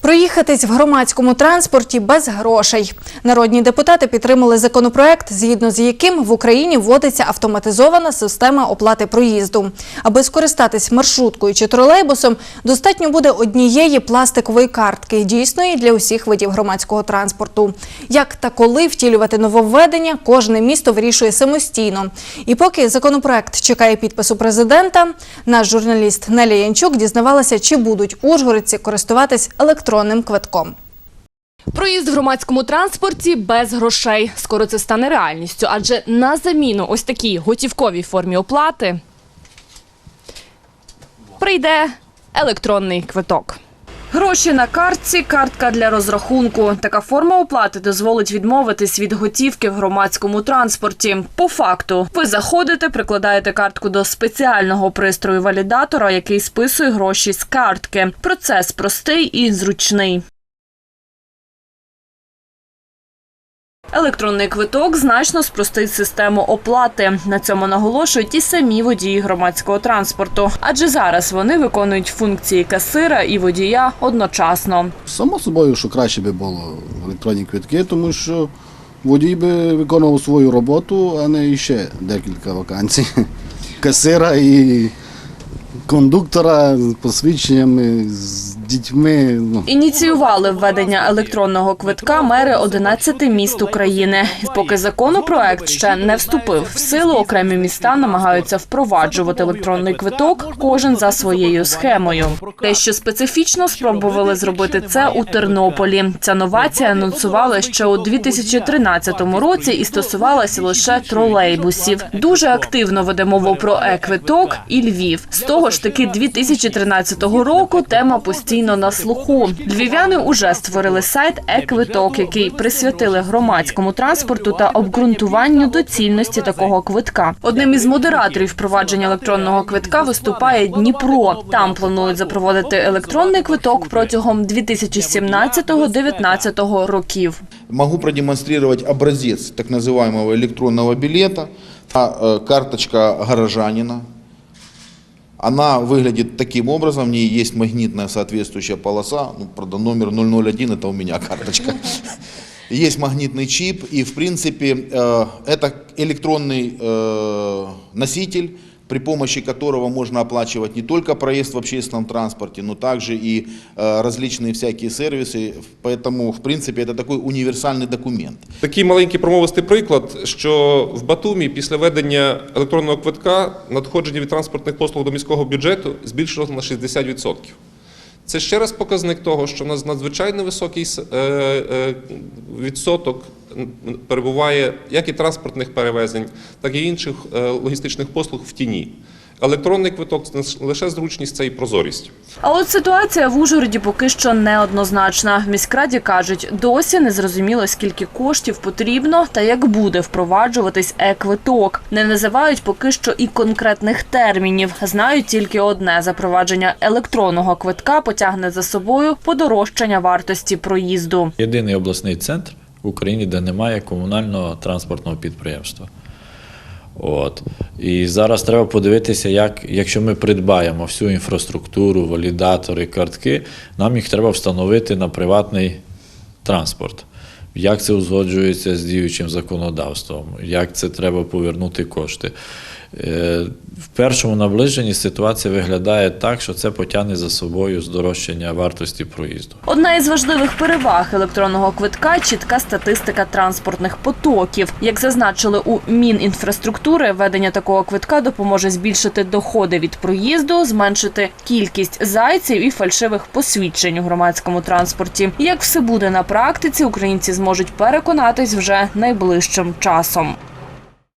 Проїхатись в громадському транспорті без грошей. Народні депутати підтримали законопроект, згідно з яким в Україні вводиться автоматизована система оплати проїзду. Аби скористатись маршруткою чи тролейбусом, достатньо буде однієї пластикової картки, дійсної для усіх видів громадського транспорту. Як та коли втілювати нововведення, кожне місто вирішує самостійно. І поки законопроект чекає підпису президента, наш журналіст Неля Янчук дізнавалася, чи будуть ужгородці користуватись електронним квитком. Проїзд в громадському транспорті без грошей. Скоро це стане реальністю, адже на заміну ось такій готівковій формі оплати прийде електронний квиток. Гроші на картці, картка для розрахунку. Така форма оплати дозволить відмовитись від готівки в громадському транспорті. По факту, ви заходите, прикладаєте картку до спеціального пристрою валідатора, який списує гроші з картки. Процес простий і зручний. Електронний квиток значно спростить систему оплати. На цьому наголошують і самі водії громадського транспорту, адже зараз вони виконують функції касира і водія одночасно. Само собою, що краще би було електронні квитки, тому що водій би виконував свою роботу, а не ще декілька вакансій. Касира і кондуктора з посвідченнями, з дітьми. Ну. Ініціювали введення електронного квитка мери 11 міст України. Поки законопроект ще не вступив в силу, окремі міста намагаються впроваджувати електронний квиток, кожен за своєю схемою. Те, що специфічно спробували зробити це у Тернополі. Ця новація анонсували ще у 2013 році і стосувалася лише тролейбусів. Дуже активно веде мову про е-квиток і Львів. З того ж таки 2013 року тема постійно на слуху. Львів'яни уже створили сайт е-квиток, який присвятили громадському транспорту та обґрунтуванню доцільності такого квитка. Одним із модераторів впровадження електронного квитка виступає Дніпро. Там планують запровадити електронний квиток протягом 2017-2019 років. Могу продемонстрировать образец так называемого электронного билета. А, э, Карточка горожанина. Она выглядит таким образом, в ней есть магнитная соответствующая полоса, ну, правда, номер 001 это у меня карточка. Есть магнитный чип, и в принципе э, это электронный э, носитель, при помощи которого можно оплачивать не только проезд в общественном транспорте, но также и э, различные всякие сервисы. Поэтому, в принципе, это такой универсальный документ. Такий маленький промовистий приклад, що в Батумі після введення електронного квитка надходження від транспортних послуг до міського бюджету збільшилося на 60%. Це ще раз показник того, що у нас надзвичайно високий с- е, е, відсоток м, перебуває як і транспортних перевезень, так і інших е, логістичних послуг в тіні. Електронний квиток це не лише зручність, це і прозорість. А от ситуація в Ужгороді поки що неоднозначна. В міськраді кажуть, досі не зрозуміло, скільки коштів потрібно та як буде впроваджуватись е-квиток. Не називають поки що і конкретних термінів. Знають тільки одне: запровадження електронного квитка потягне за собою подорожчання вартості проїзду. Єдиний обласний центр в Україні, де немає комунального транспортного підприємства. От. І зараз треба подивитися, як, якщо ми придбаємо всю інфраструктуру, валідатори, картки, нам їх треба встановити на приватний транспорт. Як це узгоджується з діючим законодавством, як це треба повернути кошти. Е, В першому наближенні ситуація виглядає так, що це потягне за собою здорожчання вартості проїзду. Одна із важливих переваг електронного квитка чітка статистика транспортних потоків. Як зазначили у Мінінфраструктури, введення такого квитка допоможе збільшити доходи від проїзду, зменшити кількість зайців і фальшивих посвідчень у громадському транспорті. Як все буде на практиці, українці зможуть переконатись вже найближчим часом.